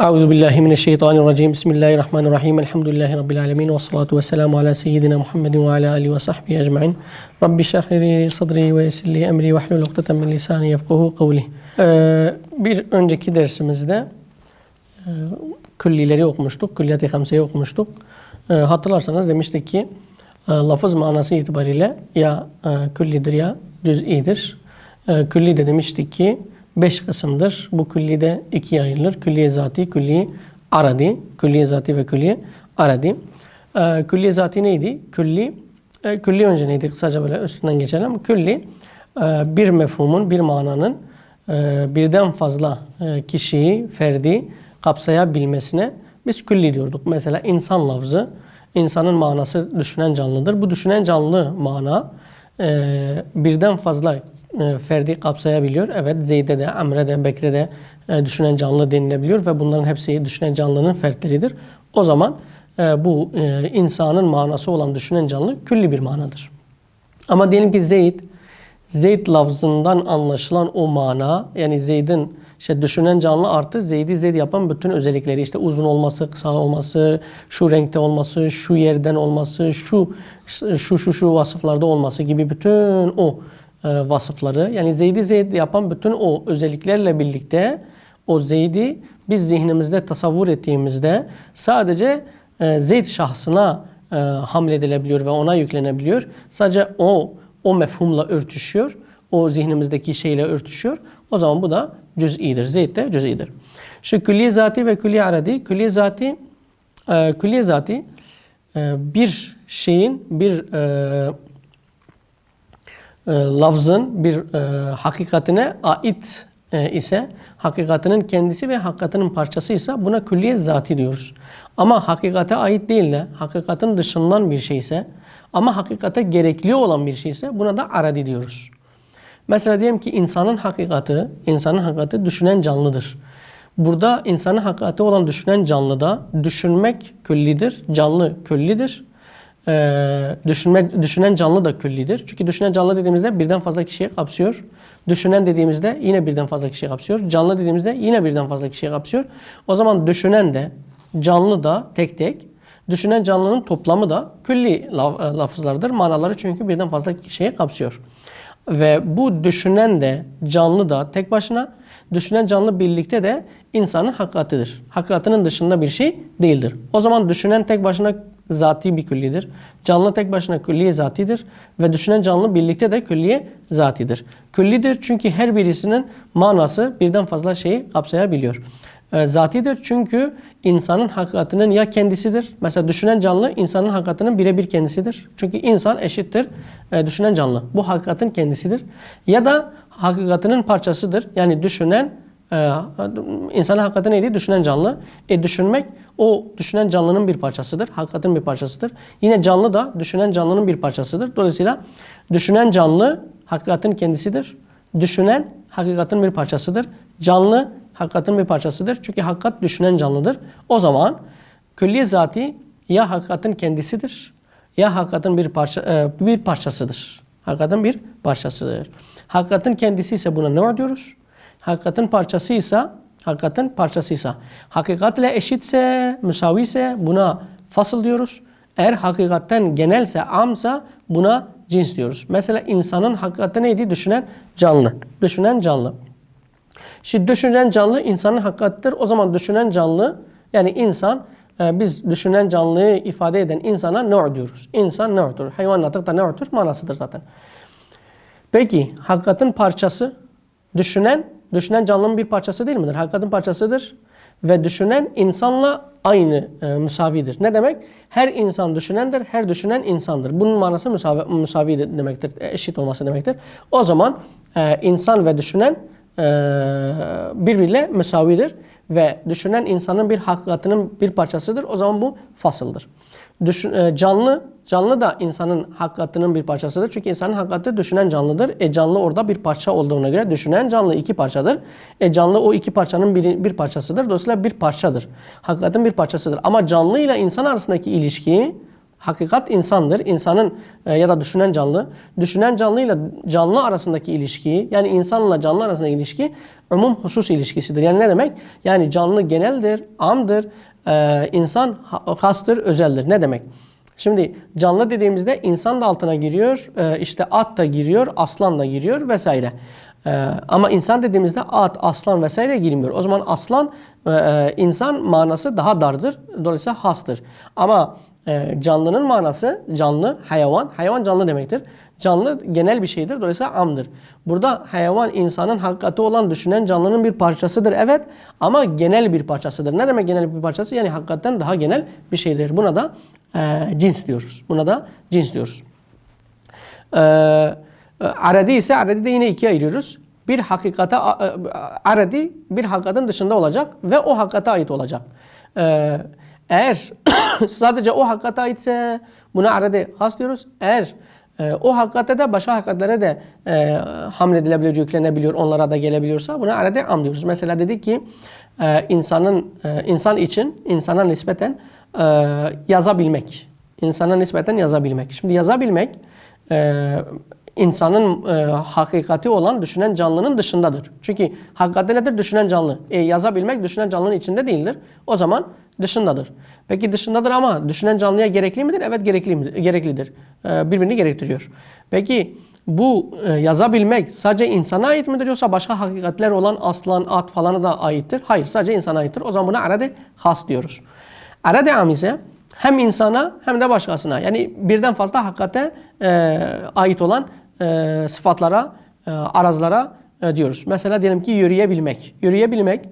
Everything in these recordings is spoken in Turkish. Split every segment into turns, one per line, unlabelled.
Euzu billahi mineşşeytanirracim. Bismillahirrahmanirrahim. Elhamdülillahi rabbil alamin ve salatu vesselamu ala seyyidina Muhammedin ve ala alihi ve sahbihi ecmaîn. Rabbi şrah li sadri ve yessir li emri ve hlul ukdeten min lisani yefkahu kavli. Ee, bir önceki dersimizde e, küllileri okumuştuk. Külliyat-ı Hamse'yi okumuştuk. Ee, hatırlarsanız demiştik ki e, lafız manası itibariyle ya e, küllidir ya cüz'idir. E, külli de demiştik ki beş kısımdır. Bu külli de ikiye ayrılır. Külliye zati, külli aradi. Külliye zati ve külliye aradi. E, külliye zati neydi? Külli, e, külli önce neydi? Kısaca böyle üstünden geçelim. Külli e, bir mefhumun, bir mananın e, birden fazla e, kişiyi, ferdi kapsayabilmesine biz külli diyorduk. Mesela insan lafzı, insanın manası düşünen canlıdır. Bu düşünen canlı mana e, birden fazla ferdi kapsayabiliyor. Evet Zeyd'e de, Amr'e de, Bekir'e de e, düşünen canlı denilebiliyor ve bunların hepsi düşünen canlının fertleridir. O zaman e, bu e, insanın manası olan düşünen canlı külli bir manadır. Ama diyelim ki Zeyd, Zeyd lafzından anlaşılan o mana yani Zeyd'in işte düşünen canlı artı Zeyd'i Zeyd yapan bütün özellikleri işte uzun olması, kısa olması, şu renkte olması, şu yerden olması, şu şu şu şu vasıflarda olması gibi bütün o e, vasıfları yani Zeyd'i Zeyd yapan bütün o özelliklerle birlikte o Zeyd'i biz zihnimizde tasavvur ettiğimizde sadece e, Zeyd şahsına e, hamledilebiliyor ve ona yüklenebiliyor. Sadece o o mefhumla örtüşüyor. O zihnimizdeki şeyle örtüşüyor. O zaman bu da cüz'idir. Zeyd de cüz'idir. Şu külliye zati ve külliye aradi. Külliye zati e, külliye zati e, bir şeyin bir e, lafzın bir e, hakikatine ait e, ise hakikatinin kendisi ve hakikatinin parçası ise buna külliye zati diyoruz. Ama hakikate ait değil de hakikatin dışından bir şeyse ama hakikate gerekli olan bir şeyse buna da aradi diyoruz. Mesela diyelim ki insanın hakikati, insanın hakikati düşünen canlıdır. Burada insanın hakikati olan düşünen canlıda düşünmek küllidir, canlı küllidir. Ee, düşünmek, düşünen canlı da küllidir. Çünkü düşünen canlı dediğimizde birden fazla kişiye kapsıyor. Düşünen dediğimizde yine birden fazla kişiye kapsıyor. Canlı dediğimizde yine birden fazla kişiye kapsıyor. O zaman düşünen de canlı da tek tek Düşünen canlının toplamı da külli lafızlardır. Manaları çünkü birden fazla şeye kapsıyor. Ve bu düşünen de canlı da tek başına, düşünen canlı birlikte de insanın hakikatidir. Hakikatinin dışında bir şey değildir. O zaman düşünen tek başına zati bir küllidir. Canlı tek başına külliye zatidir. Ve düşünen canlı birlikte de külliye zatidir. Küllidir çünkü her birisinin manası birden fazla şeyi kapsayabiliyor. E, zatidir çünkü insanın hakikatinin ya kendisidir. Mesela düşünen canlı insanın hakikatinin birebir kendisidir. Çünkü insan eşittir e, düşünen canlı. Bu hakikatin kendisidir. Ya da hakikatinin parçasıdır. Yani düşünen e, insanın hakikati neydi? Düşünen canlı. E düşünmek o düşünen canlının bir parçasıdır. Hakikatin bir parçasıdır. Yine canlı da düşünen canlının bir parçasıdır. Dolayısıyla düşünen canlı hakikatin kendisidir. Düşünen hakikatin bir parçasıdır. Canlı hakikatin bir parçasıdır. Çünkü hakikat düşünen canlıdır. O zaman külliye zati ya hakikatin kendisidir ya hakikatin bir parça e, bir parçasıdır. Hakikatin bir parçasıdır. Hakikatin kendisi ise buna ne diyoruz? Hakikatin parçası ise hakikatin parçasıysa hakikatle eşitse, müsavi ise buna fasıl diyoruz. Eğer hakikatten genelse, amsa buna cins diyoruz. Mesela insanın hakikati neydi? Düşünen canlı. Düşünen canlı. Şimdi düşünen canlı insanın hakikatidir. O zaman düşünen canlı yani insan e, biz düşünen canlıyı ifade eden insana ne diyoruz? İnsan ne'dur. Hayvanatlık da ne'dur manasıdır zaten. Peki hakikatin parçası düşünen düşünen canlının bir parçası değil midir? Hakikatin parçasıdır ve düşünen insanla aynı e, müsavidir. Ne demek? Her insan düşünendir, her düşünen insandır. Bunun manası müsavi, müsavi demektir, eşit olması demektir. O zaman e, insan ve düşünen e, birbiriyle müsavidir ve düşünen insanın bir hakikatinin bir parçasıdır. O zaman bu fasıldır. Düşün, e, canlı canlı da insanın hakikatinin bir parçasıdır. Çünkü insanın hakikati düşünen canlıdır. E canlı orada bir parça olduğuna göre düşünen canlı iki parçadır. E canlı o iki parçanın bir, bir parçasıdır. Dolayısıyla bir parçadır. Hakikatin bir parçasıdır. Ama canlı ile insan arasındaki ilişki Hakikat insandır. İnsanın e, ya da düşünen canlı. Düşünen canlıyla canlı arasındaki ilişkiyi yani insanla canlı arasındaki ilişki umum husus ilişkisidir. Yani ne demek? Yani canlı geneldir, amdır, e, insan ha- hastır, özeldir. Ne demek? Şimdi canlı dediğimizde insan da altına giriyor, e, işte at da giriyor, aslan da giriyor vesaire. E, ama insan dediğimizde at, aslan vesaire girmiyor. O zaman aslan e, e, insan manası daha dardır. Dolayısıyla hastır. Ama canlının manası canlı, hayvan. Hayvan canlı demektir. Canlı genel bir şeydir. Dolayısıyla amdır. Burada hayvan insanın hakikati olan düşünen canlının bir parçasıdır. Evet ama genel bir parçasıdır. Ne demek genel bir parçası? Yani hakikaten daha genel bir şeydir. Buna da e, cins diyoruz. Buna da cins diyoruz. Ee, aradi ise aradi de yine ikiye ayırıyoruz. Bir hakikate a- aradi bir hakikatin dışında olacak ve o hakikate ait olacak. Ee, eğer sadece o hakikate aitse buna aradi has diyoruz. Eğer e, o hakikate de başka hakikatlere de e, hamledilebiliyor, yüklenebiliyor, onlara da gelebiliyorsa buna aradi am diyoruz. Mesela dedik ki e, insanın e, insan için insana nispeten e, yazabilmek. İnsana nispeten yazabilmek. Şimdi yazabilmek e, insanın e, hakikati olan düşünen canlının dışındadır. Çünkü hakikati nedir? Düşünen canlı. E, yazabilmek düşünen canlının içinde değildir. O zaman dışındadır. Peki dışındadır ama düşünen canlıya gerekli midir? Evet gerekli midir? gereklidir. E, birbirini gerektiriyor. Peki bu e, yazabilmek sadece insana ait midir yoksa başka hakikatler olan aslan, at falana da aittir? Hayır sadece insana aittir. O zaman buna arade has diyoruz. Arade am ise hem insana hem de başkasına yani birden fazla hakikate e, ait olan e, sıfatlara, arazlara diyoruz. Mesela diyelim ki yürüyebilmek. Yürüyebilmek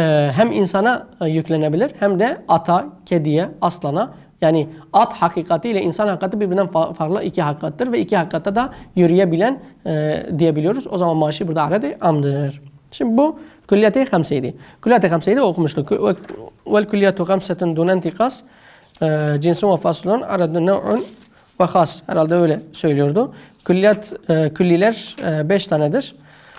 hem insana e, yüklenebilir hem de ata, kediye, aslana. Yani at hakikati ile insan hakikati birbirinden fa- farklı iki hakikattir ve iki hakikatte da yürüyebilen e, diyebiliyoruz. O zaman maaşı burada arade amdır. Şimdi bu külliyete hamseydi. Külliyete hamseydi okumuştuk. Ve- Vel külliyetu hamsetun dun entikas e, cinsun ve faslun aradun nev'un ve has. Herhalde öyle söylüyordu. Külliyet, e, külliler 5 tanedir.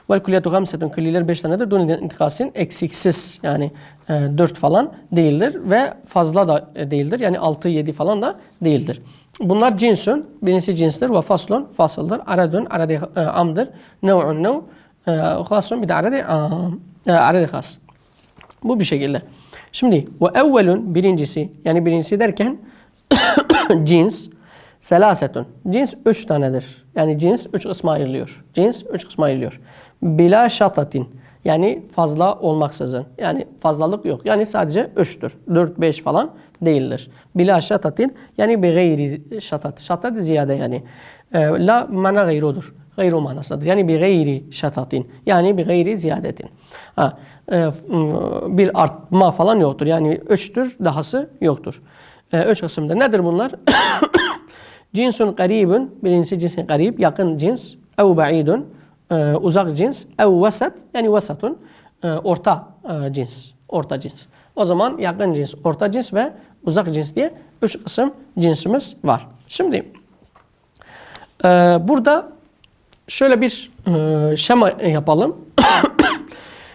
Vel külliyetu gamsetun külliler 5 tanedir. Dun intikasin eksiksiz yani 4 falan değildir ve fazla da e, değildir. Yani 6 7 falan da değildir. Bunlar cinsün, birincisi cinstir ve faslun fasıldır. Aradun aradi e, amdır. Nev'un nev e, hasun bir de aradi am. E, aradi has. Bu bir şekilde. Şimdi ve evvelun birincisi yani birincisi derken cins selasetun. Cins üç tanedir. Yani cins üç kısma ayrılıyor. Cins üç kısma ayrılıyor. Bila şatatin. Yani fazla olmaksızın. Yani fazlalık yok. Yani sadece üçtür. Dört, beş falan değildir. Bila şatatin. Yani bi gayri şatat. Şatat ziyade yani. E, la mana gayrudur. Gayru manasıdır. Yani bi gayri şatatin. Yani bi gayri ziyadetin. Ha, e, bir artma falan yoktur. Yani üçtür, dahası yoktur. E, üç kısımda. Nedir bunlar? Cinsun garibun, birincisi cinsin garib, yakın cins. Ev ba'idun, e, uzak cins. Ev vasat, yani vasatun, e, orta e, cins. Orta cins. O zaman yakın cins, orta cins ve uzak cins diye üç kısım cinsimiz var. Şimdi e, burada şöyle bir e, şema yapalım.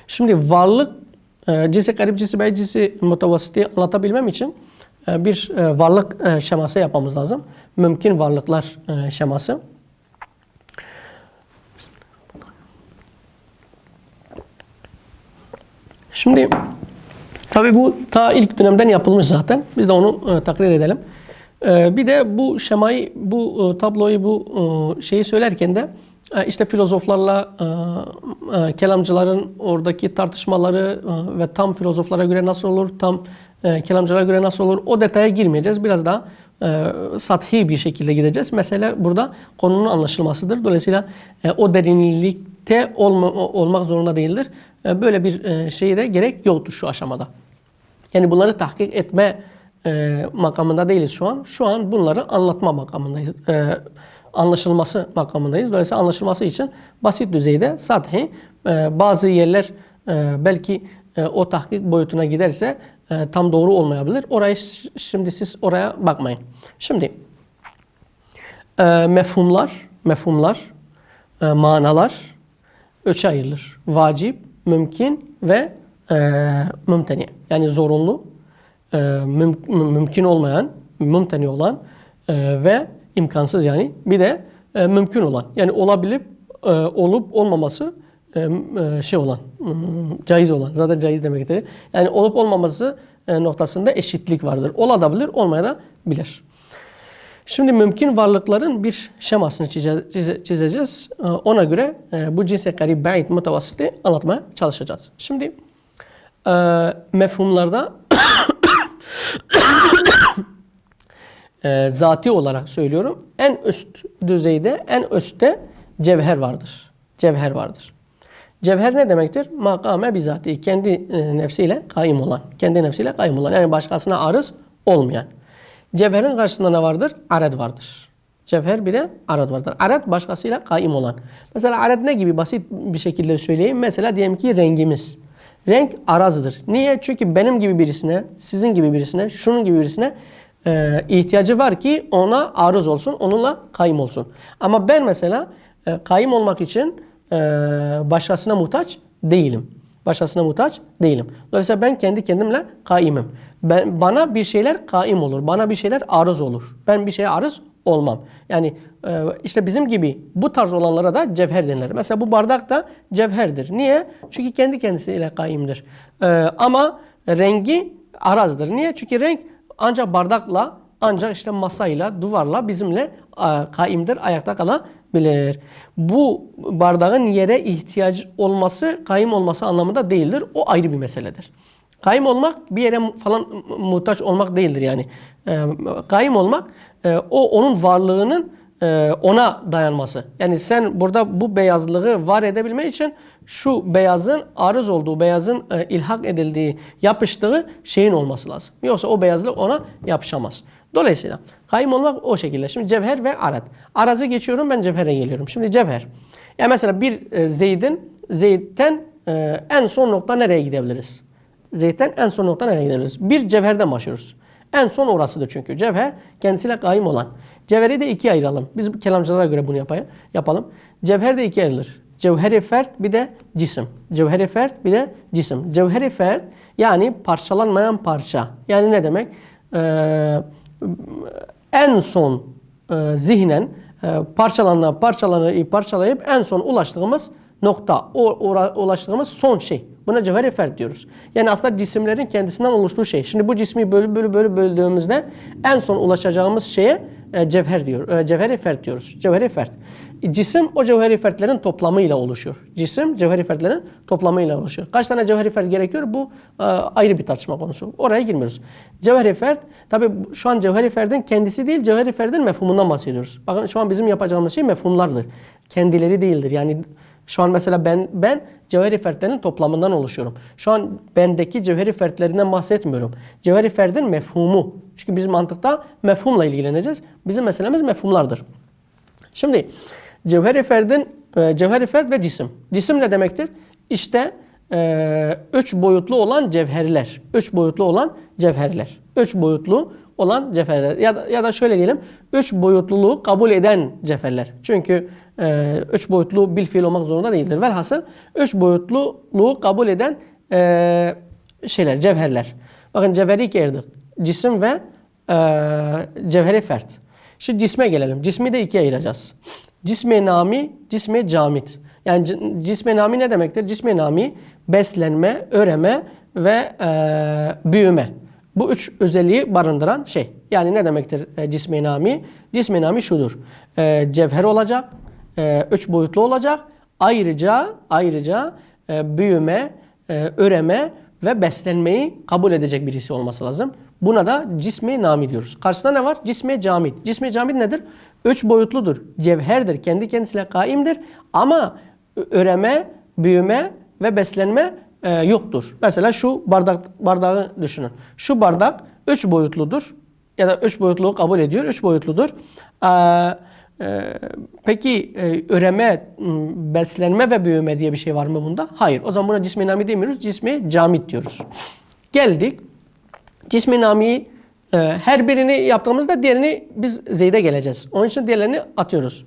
Şimdi varlık e, cinsi garip, cinsi bey, cinsi mutavassıtı anlatabilmem için e, bir e, varlık e, şeması yapmamız lazım. Mümkün varlıklar e, şeması. Şimdi tabi bu ta ilk dönemden yapılmış zaten. Biz de onu e, takrir edelim. E, bir de bu şemayı, bu e, tabloyu, bu e, şeyi söylerken de e, işte filozoflarla e, e, kelamcıların oradaki tartışmaları e, ve tam filozoflara göre nasıl olur, tam e, kelamcılara göre nasıl olur o detaya girmeyeceğiz. Biraz daha e, sathi bir şekilde gideceğiz. Mesele burada konunun anlaşılmasıdır. Dolayısıyla e, o derinlikte olma, olmak zorunda değildir. E, böyle bir e, şeye de gerek yoktur şu aşamada. Yani bunları tahkik etme e, makamında değiliz şu an. Şu an bunları anlatma makamındayız. Anlaşılması makamındayız. Dolayısıyla anlaşılması için basit düzeyde sathi e, bazı yerler belki o tahkik boyutuna giderse tam doğru olmayabilir. Orayı şimdi siz oraya bakmayın. Şimdi mefhumlar, mefhumlar, manalar üçe ayrılır. Vacip, mümkün ve e, mümteni. Yani zorunlu, e, müm- mü- mümkün olmayan, mümteni olan e, ve imkansız yani bir de e, mümkün olan. Yani olabilip e, olup olmaması e, e, şey olan, hmm, caiz olan. Zaten caiz demektir. Yani olup olmaması e, noktasında eşitlik vardır. Olabilir, olmaya da bilir. Şimdi mümkün varlıkların bir şemasını çize- çize- çizeceğiz. E, Ona göre e, bu cinse garib ba'id mutavassıtı anlatmaya çalışacağız. Şimdi e, mefhumlarda e, zati olarak söylüyorum. En üst düzeyde, en üstte cevher vardır. Cevher vardır. Cevher ne demektir? Makame bizatihi. Kendi nefsiyle kaim olan. Kendi nefsiyle kaim olan. Yani başkasına arız olmayan. Cevherin karşısında ne vardır? Ared vardır. Cevher bir de arad vardır. Arad başkasıyla kaim olan. Mesela arad ne gibi basit bir şekilde söyleyeyim. Mesela diyelim ki rengimiz. Renk arazdır. Niye? Çünkü benim gibi birisine, sizin gibi birisine, şunun gibi birisine e, ihtiyacı var ki ona arız olsun, onunla kaim olsun. Ama ben mesela e, kaim olmak için e, başkasına muhtaç değilim. Başkasına muhtaç değilim. Dolayısıyla ben kendi kendimle kaimim. Ben, bana bir şeyler kaim olur. Bana bir şeyler arız olur. Ben bir şeye arız olmam. Yani e, işte bizim gibi bu tarz olanlara da cevher denilir. Mesela bu bardak da cevherdir. Niye? Çünkü kendi kendisiyle kaimdir. E, ama rengi arazdır. Niye? Çünkü renk ancak bardakla, ancak işte masayla, duvarla bizimle e, kaimdir, ayakta kalabilir. Bu bardağın yere ihtiyaç olması, kaim olması anlamında değildir. O ayrı bir meseledir. Kaim olmak bir yere falan muhtaç olmak değildir yani. E, kaim olmak o onun varlığının ona dayanması. Yani sen burada bu beyazlığı var edebilmek için şu beyazın arız olduğu, beyazın e, ilhak edildiği, yapıştığı şeyin olması lazım. Yoksa o beyazlık ona yapışamaz. Dolayısıyla kaim olmak o şekilde. Şimdi cevher ve arat. Arazı geçiyorum ben cevhere geliyorum. Şimdi cevher. Yani mesela bir e, Zeyd'in Zeyd'ten e, en son nokta nereye gidebiliriz? Zeyd'den en son nokta nereye gidebiliriz? Bir cevherden başlıyoruz. En son orasıdır çünkü. Cevher kendisiyle kaim olan. Cevheri de ikiye ayıralım. Biz kelamcılara göre bunu yapayım, yapalım. Cevher de ikiye ayrılır. Cevheri fert bir de cisim. Cevheri fert bir de cisim. Cevheri fert yani parçalanmayan parça. Yani ne demek? Ee, en son e, zihnen e, parçalanıp parçalayıp en son ulaştığımız nokta. O ulaştığımız son şey. Buna cevheri fert diyoruz. Yani aslında cisimlerin kendisinden oluştuğu şey. Şimdi bu cismi bölü bölü bölü böldüğümüzde en son ulaşacağımız şeye e, cevher diyor. E, cevheri fert diyoruz. Cevheri fert. E, Cisim o cevheri fertlerin toplamıyla oluşuyor. Cisim cevheri fertlerin toplamıyla oluşuyor. Kaç tane cevheri fert gerekiyor? Bu e, ayrı bir tartışma konusu. Oraya girmiyoruz. Cevheri fert tabi şu an cevheri ferdin kendisi değil cevheri ferdin mefhumundan bahsediyoruz. Bakın şu an bizim yapacağımız şey mefhumlardır. Kendileri değildir. Yani şu an mesela ben ben cevheri fertlerin toplamından oluşuyorum. Şu an bendeki cevheri fertlerinden bahsetmiyorum. Cevheri ferdin mefhumu. Çünkü biz mantıkta mefhumla ilgileneceğiz. Bizim meselemiz mefhumlardır. Şimdi cevheri ferdin e, cevheri ferd ve cisim. Cisim ne demektir? İşte e, üç boyutlu olan cevherler. Üç boyutlu olan cevherler. Üç boyutlu olan cevherler. Ya da, ya da şöyle diyelim. Üç boyutluluğu kabul eden cevherler. Çünkü e, üç boyutlu bil fiil olmak zorunda değildir. Velhasıl üç boyutluluğu kabul eden e, şeyler, cevherler. Bakın cevheri ikiye ayırdık. Cisim ve e, cevheri fert. Şimdi cisme gelelim. Cismi de ikiye ayıracağız. Cisme nami, cisme camit. Yani cisme nami ne demektir? Cisme nami beslenme, öreme ve e, büyüme. Bu üç özelliği barındıran şey. Yani ne demektir e, cisme nami? Cisme nami şudur. E, cevher olacak, e, üç boyutlu olacak. Ayrıca ayrıca e, büyüme, e, öreme ve beslenmeyi kabul edecek birisi olması lazım. Buna da cismi nami diyoruz. Karşısında ne var? Cismi camit. Cismi camit nedir? Üç boyutludur. Cevherdir. Kendi kendisiyle kaimdir. Ama öreme, büyüme ve beslenme e, yoktur. Mesela şu bardak bardağı düşünün. Şu bardak üç boyutludur. Ya da üç boyutluğu kabul ediyor. Üç boyutludur. Eee ee, peki e, üreme, beslenme ve büyüme diye bir şey var mı bunda? Hayır. O zaman buna cismi nami demiyoruz. Cismi camit diyoruz. Geldik. Cismi namiyi e, her birini yaptığımızda diğerini biz zeyde geleceğiz. Onun için diğerlerini atıyoruz.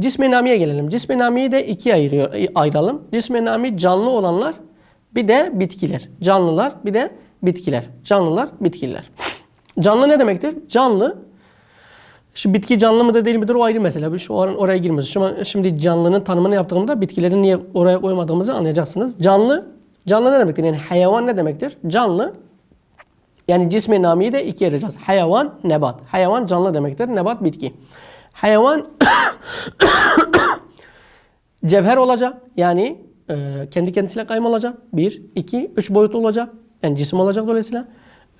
Cismi namiye gelelim. Cismi namiyi de ikiye ayırıyor, ayıralım. Cismi nami canlı olanlar bir de bitkiler. Canlılar bir de bitkiler. Canlılar, bitkiler. Canlı ne demektir? Canlı şu bitki canlı mıdır değil midir o ayrı mesele. Şu or- oraya. Şu an- Şimdi canlının tanımını yaptığımda bitkileri niye oraya koymadığımızı anlayacaksınız. Canlı, canlı ne demektir? Yani hayvan ne demektir? Canlı yani cismi namiyi de ikiye ayıracağız. Hayvan, nebat. Hayvan canlı demektir. Nebat bitki. Hayvan cevher olacak. Yani e, kendi kendisiyle kaym olacak. Bir. iki, Üç boyutlu olacak. Yani cisim olacak dolayısıyla.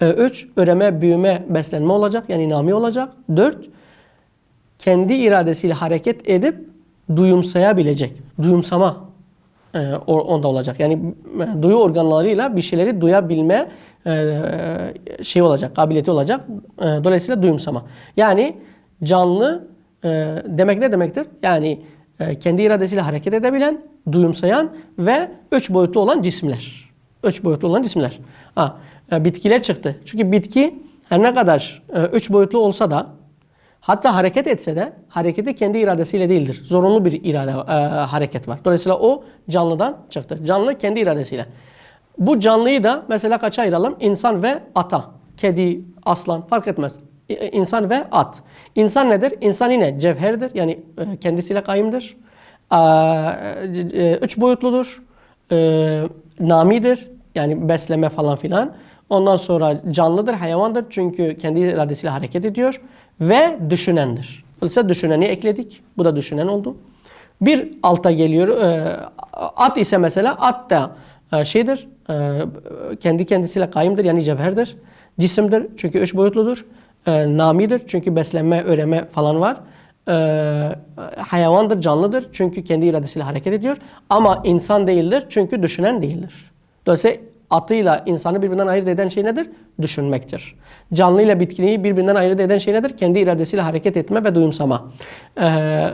E, üç. Üreme, büyüme, beslenme olacak. Yani nami olacak. Dört. Kendi iradesiyle hareket edip duyumsayabilecek. Duyumsama e, onda olacak. Yani e, duyu organlarıyla bir şeyleri duyabilme e, şey olacak, kabiliyeti olacak. E, dolayısıyla duyumsama. Yani canlı e, demek ne demektir? Yani e, kendi iradesiyle hareket edebilen, duyumsayan ve üç boyutlu olan cisimler. Üç boyutlu olan cisimler. Ha, e, bitkiler çıktı. Çünkü bitki her ne kadar e, üç boyutlu olsa da Hatta hareket etse de hareketi kendi iradesiyle değildir. Zorunlu bir irade e, hareket var. Dolayısıyla o canlıdan çıktı. Canlı kendi iradesiyle. Bu canlıyı da mesela kaça ayıralım? İnsan ve ata. Kedi, aslan fark etmez. İ- İnsan ve at. İnsan nedir? İnsan yine cevherdir. Yani e, kendisiyle kayımdır. E, e, Üç boyutludur. E, Namidir. Yani besleme falan filan. Ondan sonra canlıdır, hayvandır çünkü kendi iradesiyle hareket ediyor ve düşünendir. Dolayısıyla düşüneni ekledik. Bu da düşünen oldu. Bir alta geliyor. e, At ise mesela at da e, şeydir, e, kendi kendisiyle kayımdır yani cevherdir. Cisimdir çünkü üç boyutludur. E, Namidir çünkü beslenme, üreme falan var. E, Hayvandır, canlıdır çünkü kendi iradesiyle hareket ediyor. Ama insan değildir çünkü düşünen değildir. Dolayısıyla atıyla insanı birbirinden ayırt eden şey nedir? Düşünmektir. Canlı ile bitkiyi birbirinden ayırt eden şey nedir? Kendi iradesiyle hareket etme ve duyumsama. Ee,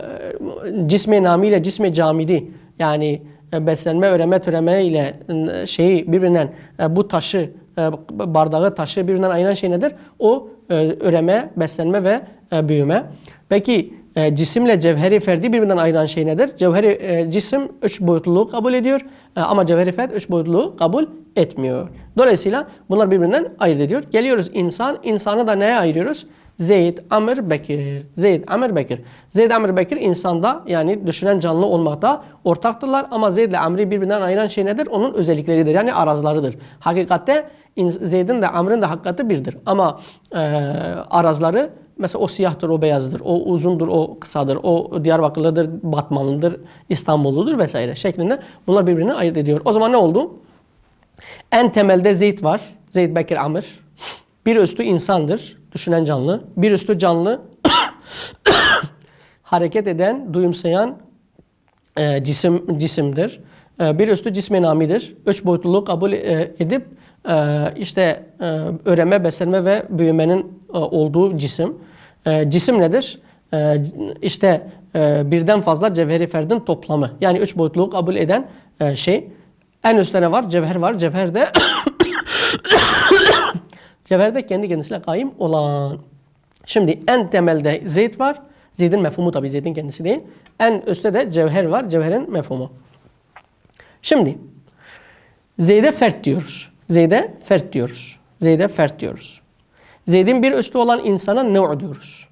cismi nami ile cismi camidi yani e, beslenme, üreme, türeme ile e, şeyi birbirinden e, bu taşı, bardağı taşı birbirinden ayıran şey nedir? O e, üreme, beslenme ve büyüme. Peki e, cisimle cevheri ferdi birbirinden ayıran şey nedir? Cevheri e, cisim üç boyutluluğu kabul ediyor e, ama cevheri ferd üç boyutluluğu kabul etmiyor. Dolayısıyla bunlar birbirinden ayırt ediyor. Geliyoruz insan. İnsanı da neye ayırıyoruz? Zeyd, Amr, Bekir. Zeyd, Amr, Bekir. Zeyd, Amr, Bekir insanda yani düşünen canlı olmakta ortaktırlar ama Zeyd ile Amr'i birbirinden ayıran şey nedir? Onun özellikleridir. Yani arazlarıdır. Hakikatte in- Zeyd'in de Amr'ın da hakikati birdir. Ama e, arazları Mesela o siyahtır, o beyazdır, o uzundur, o kısadır, o Diyarbakırlıdır, Batmanlıdır, İstanbulludur vesaire şeklinde bunlar birbirine ayırt ediyor. O zaman ne oldu? En temelde Zeyd var. Zeyd Bekir Amr. Bir üstü insandır, düşünen canlı. Bir üstü canlı, hareket eden, duyumsayan e, cisim cisimdir. E, bir üstü cismi namidir. Üç boyutluluğu kabul e, edip e, işte e, üreme, beslenme ve büyümenin e, olduğu cisim. E, cisim nedir? E, işte e, birden fazla cevheri ferdin toplamı. Yani üç boyutluluğu kabul eden e, şey. En üstte ne var? Cevher var. Cevher de Cevher de kendi kendisine kaim olan. Şimdi en temelde Zeyd var. Zeyd'in mefhumu tabi Zeyd'in kendisi değil. En üstte de cevher var. Cevherin mefhumu. Şimdi Zeyd'e fert diyoruz. Zeyd'e fert diyoruz. Zeyd'e fert diyoruz. Zeyd'in bir üstü olan insana ne diyoruz?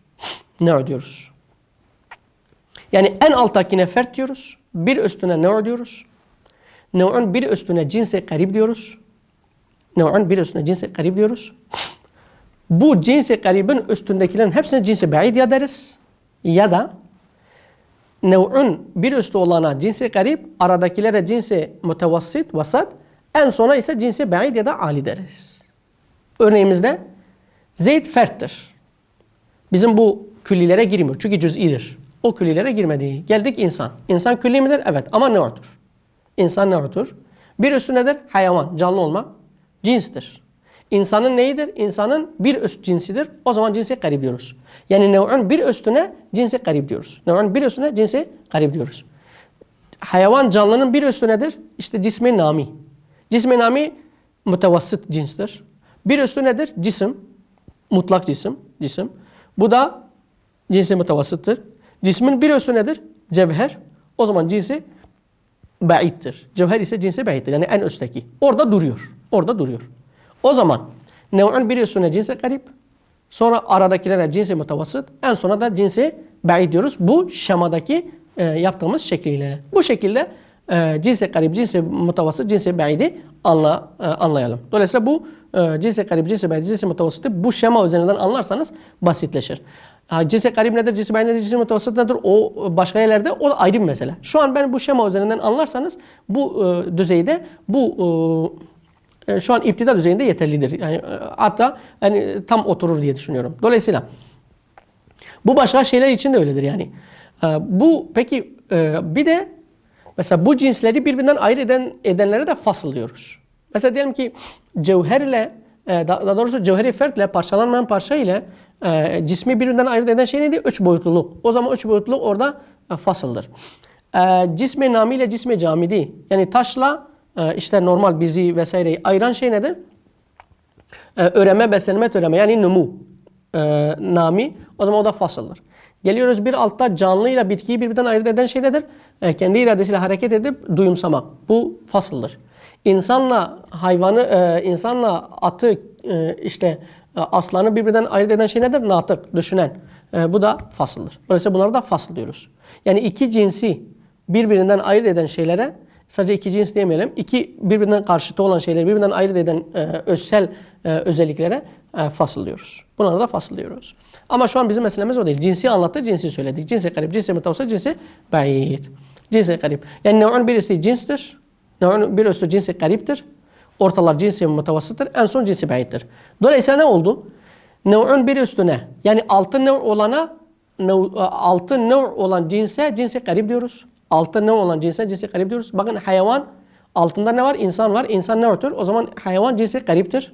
Ne diyoruz? Yani en alttakine fert diyoruz. Bir üstüne ne diyoruz? Nev'un bir üstüne cinsi garip diyoruz. Nev'un bir üstüne cinsi garip diyoruz. Bu cinsi garibin üstündekilerin hepsine cinsi ba'id ya deriz. Ya da nev'un bir üstü olana cinsi garip, aradakilere cinsi mutevassit, vasat, en sona ise cinsi ba'id ya da ali deriz. Örneğimizde Zeyd ferttir. Bizim bu küllilere girmiyor çünkü cüz'idir. O küllilere girmedi. Geldik insan. İnsan külli midir? Evet ama ne otur? İnsan ne otur? Bir üstü nedir? Hayvan, canlı olma. Cinstir. İnsanın neyidir? İnsanın bir üst cinsidir. O zaman cinsi garip diyoruz. Yani nev'un bir üstüne cinsi garip diyoruz. Nev'un bir üstüne cinsi garip diyoruz. Hayvan canlının bir üstü nedir? İşte cismi nami. Cismi nami mutevassit cinstir. Bir üstü nedir? Cisim. Mutlak cisim. Cisim. Bu da cinsi mutevasıttır. Cismin bir üstü nedir? Cevher. O zaman cinsi ba'iddir. Cevher ise cinsi ba'iddir. Yani en üstteki. Orada duruyor. Orada duruyor. O zaman nev'un bir üstüne cinsi garip. Sonra aradakilere cinsi mutavasıt. En sona da cinsi ba'id diyoruz. Bu şemadaki e, yaptığımız şekliyle. Bu şekilde e, cinsi garip, cinsi mutavasıt, cinsi ba'idi anla, e, anlayalım. Dolayısıyla bu cinsi garip, cinsi cinsi mutavasıtı bu şema üzerinden anlarsanız basitleşir. Cinsi garip nedir, cinsi nedir, cinsi mutavasıt nedir o başka yerlerde o ayrı bir mesele. Şu an ben bu şema üzerinden anlarsanız bu e, düzeyde bu e, e, şu an iptida düzeyinde yeterlidir. Yani hatta yani tam oturur diye düşünüyorum. Dolayısıyla bu başka şeyler için de öyledir yani. Bu peki bir de mesela bu cinsleri birbirinden ayrı eden edenlere de fasıl diyoruz. Mesela diyelim ki cevherle e, daha doğrusu cevheri fertle parçalanmayan parça ile e, cismi birbirinden ayırt eden şey neydi? Üç boyutluluk. O zaman üç boyutluluk orada e, fasıldır. Cismi nami ile cismi camidi yani taşla işte normal bizi vesaireyi ayıran şey nedir? öreme, beslenme, türeme yani numu nami o zaman o da fasıldır. Geliyoruz bir altta canlı ile bitkiyi birbirinden ayırt eden şey nedir? Kendi iradesiyle hareket edip duyumsamak. Bu fasıldır. İnsanla hayvanı, e, insanla atı, e, işte e, aslanı birbirinden ayırt eden şey nedir? Natık, düşünen. E, bu da fasıldır. Dolayısıyla bunlara da fasıl diyoruz. Yani iki cinsi birbirinden ayırt eden şeylere sadece iki cins demeyelim. İki birbirinden karşıtı olan şeyleri birbirinden ayırt eden e, özsel e, özelliklere e, fasıl diyoruz. Bunlara da fasıl diyoruz. Ama şu an bizim meselemiz o değil. Cinsi anlattı, cinsi söyledik. Cinsi garip, cinsi mutavasıl, cinsi ba'id. Cinsi garip. Yani nev'un birisi cinstir. Nev'un bir üstü cinsi gariptir. Ortalar cinsi mutavasıttır. En son cinsi ba'iddir. Dolayısıyla ne oldu? Nev'un bir üstüne yani altı nev olana nev, altı nev olan cinse cinsi garip diyoruz. Altı nev olan cinse cinsi garip diyoruz. Bakın hayvan altında ne var? İnsan var. İnsan nev'tür. O zaman hayvan cinsi gariptir.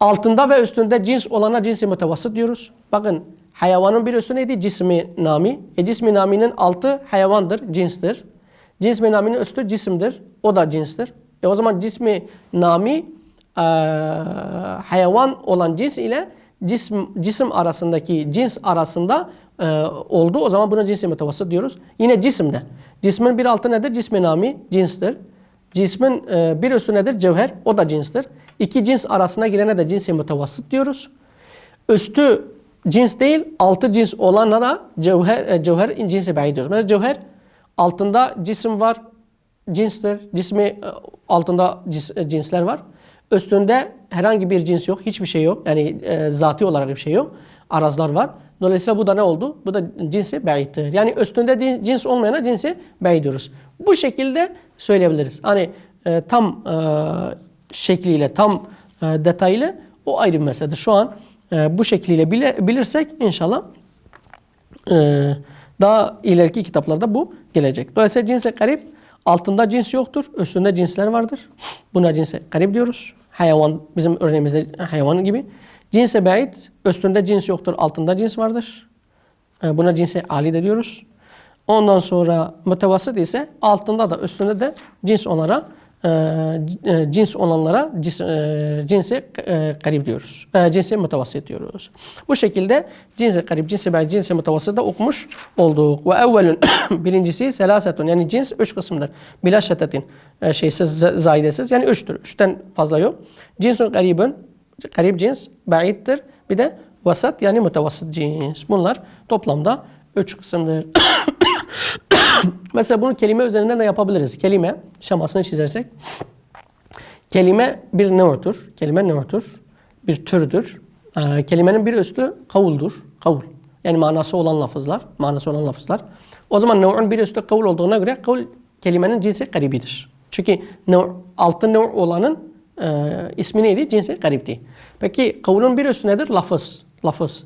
Altında ve üstünde cins olana cinsi mutavasıt diyoruz. Bakın hayvanın bir üstü neydi? Cismi nami. E cismi naminin altı hayvandır, cinstir. Cismi naminin üstü cisimdir. O da cinstir. E o zaman cismi nami e, hayvan olan cins ile cisim, cisim arasındaki cins arasında e, oldu. O zaman buna cinsi mutavasıt diyoruz. Yine cisimde. Cismin bir altı nedir? Cismi nami cinstir. Cismin e, bir üstü nedir? Cevher. O da cinstir. İki cins arasına girene de cinsi mutavasıt diyoruz. Üstü cins değil, altı cins olana da cevher, e, cevher cinsi ba'id diyoruz. Mesela cevher altında cisim var, cinstir. Cismi e, altında cis, e, cinsler var. Üstünde herhangi bir cins yok, hiçbir şey yok. Yani e, zati olarak bir şey yok. Arazlar var. Dolayısıyla bu da ne oldu? Bu da cinsi ba'iddir. Yani üstünde cins olmayana cinsi ba'id diyoruz. Bu şekilde söyleyebiliriz. Hani e, tam e, şekliyle, tam e, detaylı o ayrı bir meseledir. Şu an e, bu şekliyle bile, bilirsek inşallah e, daha ileriki kitaplarda bu gelecek. Dolayısıyla cinse garip altında cins yoktur. Üstünde cinsler vardır. Buna cinse garip diyoruz. Hayvan bizim örneğimizde hayvan gibi. Cinse ba'id üstünde cins yoktur. Altında cins vardır. E, Buna cinse ali de diyoruz. Ondan sonra mütevasıt ise altında da üstünde de cins onlara e, e, cins olanlara cins, e, e, garip diyoruz. E, mütevassit diyoruz. Bu şekilde cinsi garip, cinsi ben cinsi mütevassit da okumuş olduk. Ve evvelün birincisi selasetun yani cins üç kısımdır. Bila şeddetin e, şeysiz, zaidesiz yani üçtür. Üçten fazla yok. Cinsun garibün garip cins, ba'iddir. Bir de vasat yani mütevassit cins. Bunlar toplamda üç kısımdır. Mesela bunu kelime üzerinden de yapabiliriz. Kelime şemasını çizersek. Kelime bir nev'tür. Kelime nev'tür. Bir türdür. Ee, kelimenin bir üstü kavuldur. Kavul. Yani manası olan lafızlar. Manası olan lafızlar. O zaman nev'un bir üstü kavul olduğuna göre kavul kelimenin cinsi garibidir. Çünkü nev, altı nev olanın e, ismi neydi? Cinsi garipti. Peki kavulun bir üstü nedir? Lafız. Lafız.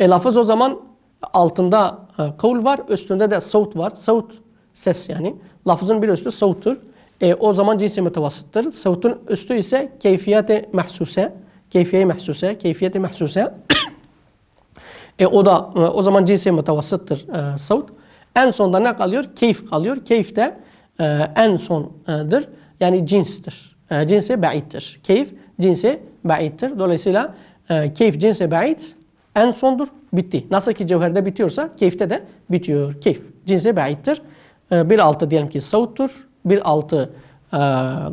E, lafız o zaman altında e, kavul var, üstünde de savut var. Savut ses yani. Lafızın bir üstü savuttur. E, o zaman cinsi mütevassıttır. Savutun üstü ise keyfiyeti mahsuse. Keyfiye mahsuse, keyfiyeti mahsuse. e, o da e, o zaman cinsi mütevassıttır e, savut. En sonda ne kalıyor? Keyif kalıyor. Keyif de e, en sondur. Yani cinstir. E, cinsi ba'iddir. Keyif cinsi ba'iddir. Dolayısıyla e, keyif cinsi ba'id en sondur. Bitti. Nasıl ki cevherde bitiyorsa keyifte de bitiyor. Keyif cinsi ba'iddir. E, bir altı diyelim ki savuttur. Bir altı e,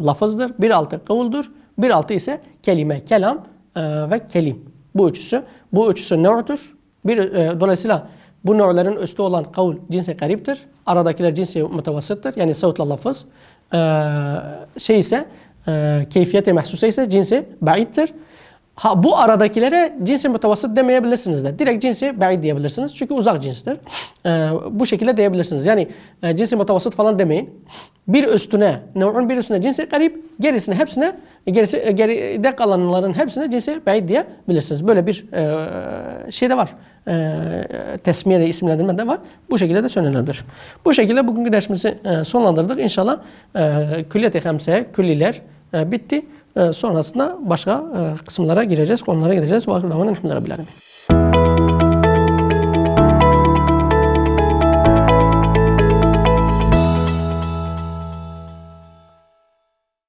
lafızdır. Bir altı kavuldur. Bir altı ise kelime, kelam e, ve kelim. Bu üçüsü Bu üçüsü nö'tür. Bir, e, dolayısıyla bu nö'lerin üstü olan kavul cinsi gariptir. Aradakiler cinsi mutavassıttır. Yani savutla lafız. E, şey ise e, keyfiyete mahsusa ise cinsi ba'iddir. Ha, bu aradakilere cinsi mutavasıt demeyebilirsiniz de. Direkt cinsi ba'id diyebilirsiniz. Çünkü uzak cinstir. E, bu şekilde diyebilirsiniz. Yani e, cinsi mutavasıt falan demeyin. Bir üstüne, nev'un bir üstüne cinsi garip, gerisine hepsine, gerisi, e, geride kalanların hepsine cinsi ba'id diyebilirsiniz. Böyle bir e, şey de var. E, tesmiye de isimlendirme de var. Bu şekilde de söylenebilir. Bu şekilde bugünkü dersimizi e, sonlandırdık. İnşallah e, külliyet-i hamse, külliler e, bitti. E, sonrasında başka e, kısımlara gireceğiz, konulara gideceğiz. Elhamdülillahi rabbil alemin.